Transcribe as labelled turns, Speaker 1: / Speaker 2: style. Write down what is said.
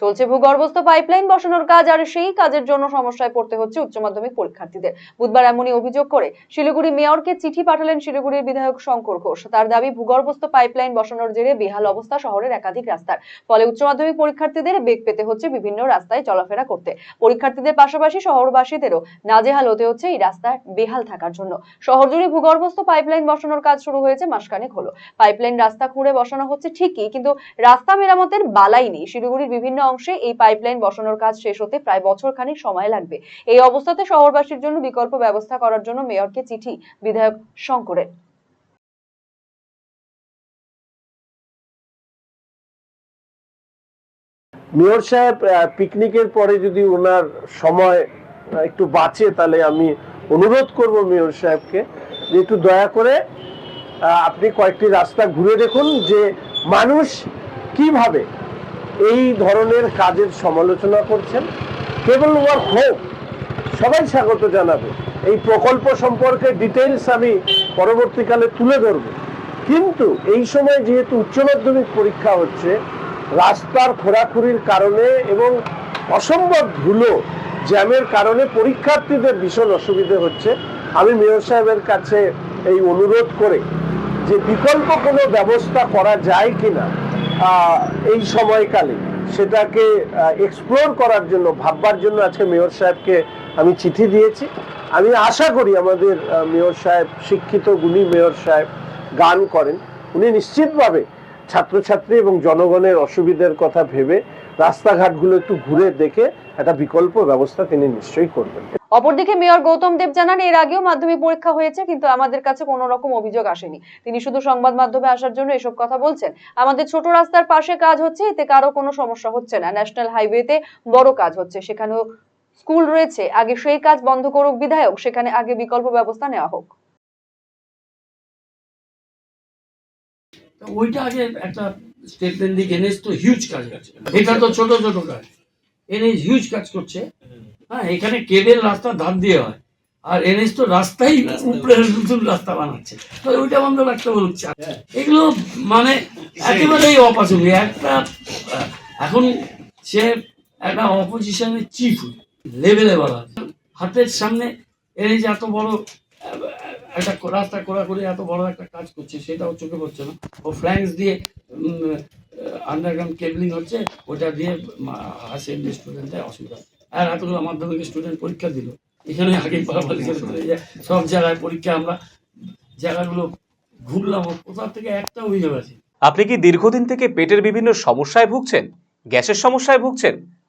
Speaker 1: চলছে ভূগর্ভস্থ পাইপলাইন বসানোর কাজ আর সেই কাজের জন্য সমস্যায় পড়তে হচ্ছে উচ্চ মাধ্যমিক পরীক্ষার্থীদের। বুধবার এমনই অভিযোগ করে শিলিগুড়ি মেয়রকে চিঠি পাঠালেন শিলিগুড়ির বিধায়ক শঙ্কর ঘোষ। তার দাবি, ভূগর্ভস্থ পাইপলাইন বসানোর জেরে বেহাল অবস্থা শহরের একাধিক রাস্তার। ফলে উচ্চ মাধ্যমিক পরীক্ষার্থীদের বেগ পেতে হচ্ছে বিভিন্ন রাস্তায় চলাফেরা করতে। পরীক্ষার্থীদের পাশাপাশি শহরবাসীদেরও নাজেহাল হতে হচ্ছে এই রাস্তার বেহাল থাকার জন্য। শহর জুড়ে ভূগর্ভস্থ পাইপলাইন বসানোর কাজ শুরু হয়েছে মাসখানেক হলো। পাইপলাইন রাস্তা খুঁড়ে বসানো হচ্ছে ঠিকই, কিন্তু রাস্তা মেরামতের বালাই নেই। শিলিগুড়ির বিভিন্ন অংশে এই পাইপলাইন বসানোর কাজ শেষ হতে প্রায় বছর খানিক সময় লাগবে। এই অবস্থাতে শহরবাসীর জন্য বিকল্প ব্যবস্থা করার জন্য মেয়রকে চিঠি, বিধায়ক শঙ্করের।
Speaker 2: মেয়র সাহেব পিকনিকের পরে যদি ওনার সময় একটু বাঁচে, তাহলে আমি অনুরোধ করব মেয়র সাহেবকে যে একটু দয়া করে আপনি কয়েকটি রাস্তা ঘুরে দেখুন যে মানুষ কীভাবে এই ধরনের কাজের সমালোচনা করছেন। কেবল ওয়ার্ক হোক, সবাই স্বাগত জানাবে। এই প্রকল্প সম্পর্কে ডিটেলস আমি পরবর্তীকালে তুলে ধরব। কিন্তু এই সময় যেহেতু উচ্চ মাধ্যমিক পরীক্ষা হচ্ছে, রাস্তার খোরাখুরির কারণে এবং অসম্ভব ধুলো, জ্যামের কারণে পরীক্ষার্থীদের ভীষণ অসুবিধে হচ্ছে। আমি মেয়র সাহেবের কাছে এই অনুরোধ করে যে বিকল্প কোনো ব্যবস্থা করা যায় কিনা এই সময়কালে সেটাকে এক্সপ্লোর করার জন্য, ভাববার জন্য আজকে মেয়র সাহেবকে আমি চিঠি দিয়েছি। আমি আশা করি আমাদের মেয়র সাহেব, শিক্ষিত, গুণী মেয়র সাহেব গান করেন। উনি নিশ্চিতভাবে ছাত্রছাত্রী এবং জনগণের অসুবিধার কথা ভেবে রাস্তাঘাটগুলো একটু ঘুরে দেখে একটা বিকল্প ব্যবস্থা তিনি নিশ্চয়ই করবেন।
Speaker 1: অপরদিকে মেয়র গৌতম দেব জানান, এর আগেও মাধ্যমিক পরীক্ষা হয়েছে, কিন্তু আমাদের কাছে কোনো রকম অভিযোগ আসেনি। তিনি শুধু সংবাদ মাধ্যমে আসার জন্য এসব কথা বলছেন। আমাদের ছোট রাস্তার পাশে কাজ হচ্ছে, এতে কারও কোনো সমস্যা হচ্ছে না। ন্যাশনাল হাইওয়েতে বড় কাজ হচ্ছে, সেখানেও স্কুল রয়েছে। আগে সেই কাজ বন্ধ করুক বিধায়ক, সেখানে আগে বিকল্প ব্যবস্থা নেওয়া হোক।
Speaker 3: ওইটা আগে একটা স্টেটমেন্ট দিকে এনএস তো হিউজ কাজ আছে। এটা তো ছোট ছোট কাজ। এনএস হিউজ কাজ করছে। হ্যাঁ এখানে কেবেল রাস্তা ধার দিয়ে হয়। আর এনএস তো রাস্তাই উপরে নতুন রাস্তা বানাচ্ছে। তো ওইটা বন্ধ রাখতে বলছে। এগুলো মানে একেবারেই অপছন্দীয় একটা এখন সে একটা অপোজিশনের চিফ লেভেলে বলা হাতের সামনে যে এত বড় একটা রাস্তা করা এত বড় একটা কাজ করছে, সেটাও চোখে পড়ছে না। ও ফ্ল্যাঙ্কস দিয়ে আন্ডারগ্রাউন্ড কেবলিং হচ্ছে, ওটা দিয়ে সেকেন্ডারি স্টুডেন্টের অসুবিধা। আর এতগুলো মাধ্যমিক স্টুডেন্ট পরীক্ষা দিল। এখানে আগে সব জায়গায় পরীক্ষা, আমরা জায়গাগুলো ঘুরলাম কোথা থেকে একটা অভিযোগ আছে।
Speaker 4: আপনি কি দীর্ঘদিন থেকে পেটের বিভিন্ন সমস্যায় ভুগছেন? গ্যাসের সমস্যায় ভুগছেন?